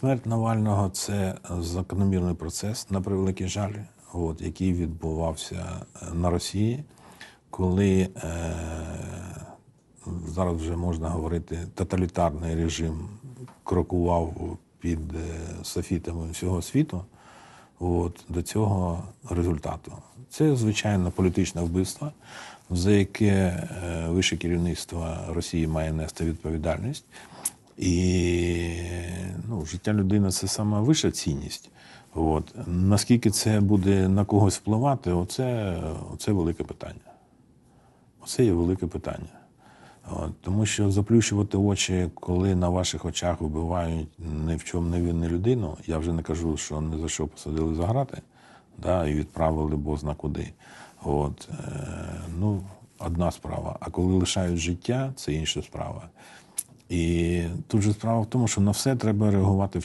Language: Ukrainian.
Смерть Навального це закономірний процес, на превеликий жаль, от, який відбувався е, на Росії, коли е, зараз вже можна говорити, тоталітарний режим крокував під е, софітами всього світу. От, до цього результату. Це, звичайно, політичне вбивство, за яке е, вище керівництво Росії має нести відповідальність. І ну, життя людини це сама вища цінність. От. Наскільки це буде на когось впливати, оце, оце велике питання. Оце є велике питання. От, тому що заплющувати очі, коли на ваших очах вбивають ні в чому невинну людину, я вже не кажу, що не за що посадили за грати, да, і відправили бозна куди. От, е, ну, одна справа. А коли лишають життя, це інша справа. І тут же справа в тому, що на все треба реагувати